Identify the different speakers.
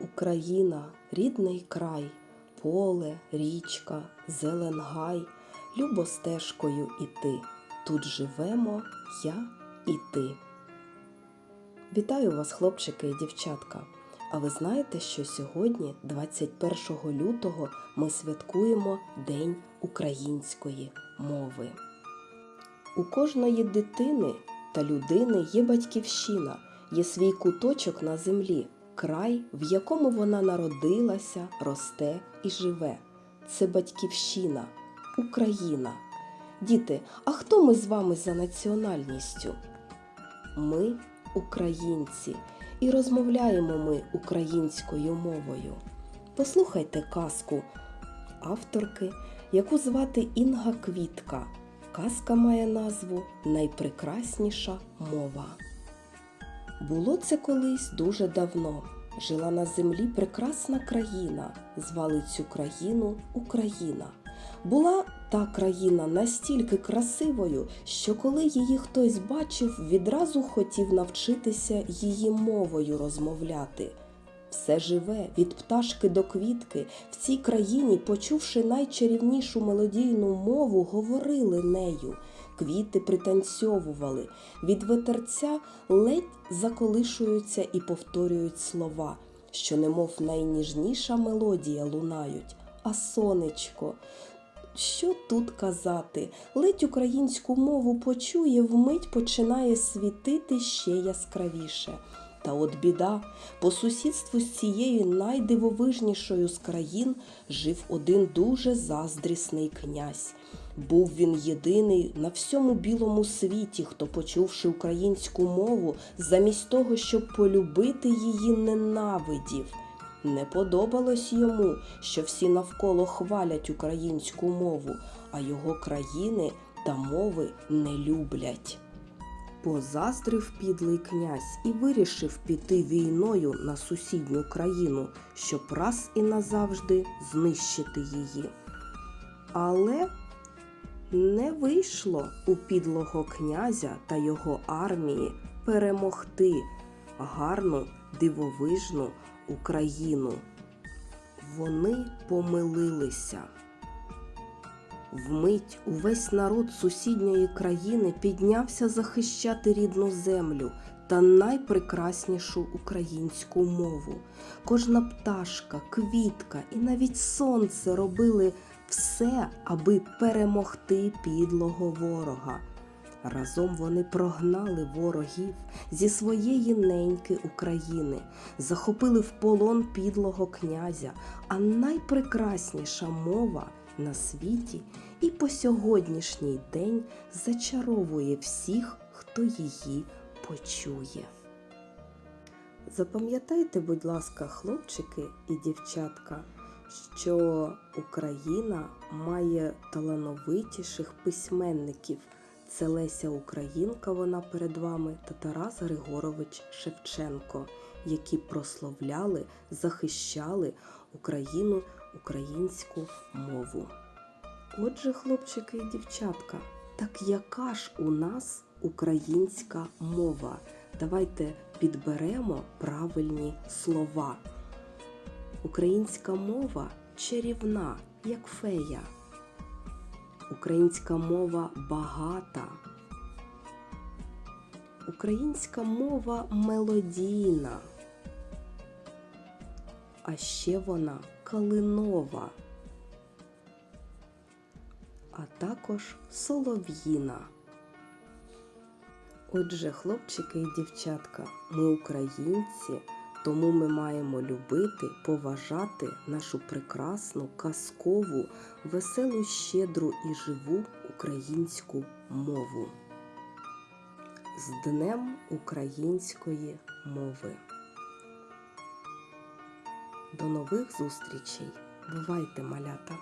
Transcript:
Speaker 1: Україна, рідний край, поле, річка, зелен гай, любо іти. Тут живемо я і ти. Вітаю вас, хлопчики і дівчатка. А ви знаєте, що сьогодні, 21 лютого, ми святкуємо День української мови. У кожної дитини та людини є батьківщина, є свій куточок на землі, край, в якому вона народилася, росте і живе. Це батьківщина, Україна. Діти, а хто ми з вами за національністю? Ми українці, і розмовляємо ми українською мовою. Послухайте казку авторки, яку звати Інга Квітка. Казка має назву Найпрекрасніша мова. Було це колись дуже давно. Жила на землі прекрасна країна. Звали цю країну Україна. Була та країна настільки красивою, що коли її хтось бачив, відразу хотів навчитися її мовою розмовляти. Все живе від пташки до квітки в цій країні, почувши найчарівнішу мелодійну мову, говорили нею. Квіти пританцьовували, від ветерця ледь заколишуються і повторюють слова, що немов найніжніша мелодія лунають. А сонечко, що тут казати? Ледь українську мову почує, вмить починає світити ще яскравіше. Та от біда, по сусідству з цією найдивовижнішою з країн жив один дуже заздрісний князь. Був він єдиний на всьому білому світі, хто, почувши українську мову, замість того, щоб полюбити її, ненавидів. Не подобалось йому, що всі навколо хвалять українську мову, а його країни та мови не люблять. Позаздрив підлий князь і вирішив піти війною на сусідню країну, щоб раз і назавжди знищити її. Але не вийшло у підлого князя та його армії перемогти гарну дивовижну Україну. Вони помилилися. Вмить увесь народ сусідньої країни піднявся захищати рідну землю та найпрекраснішу українську мову. Кожна пташка, квітка і навіть сонце робили все, аби перемогти підлого ворога. Разом вони прогнали ворогів зі своєї неньки України, захопили в полон підлого князя, а найпрекрасніша мова на світі і по сьогоднішній день зачаровує всіх, хто її почує. Запам'ятайте, будь ласка, хлопчики і дівчатка, що Україна має талановитіших письменників. Це Леся Українка, вона перед вами, та Тарас Григорович Шевченко, які прославляли, захищали Україну, українську мову. Отже, хлопчики і дівчатка, так яка ж у нас українська мова? Давайте підберемо правильні слова. Українська мова чарівна, як фея. Українська мова багата. Українська мова мелодійна. А ще вона калинова, а також солов'їна. Отже, хлопчики і дівчатка, ми українці, тому ми маємо любити, поважати нашу прекрасну, казкову, веселу, щедру і живу українську мову. З Днем української мови. До нових зустрічей! Бувайте, малята!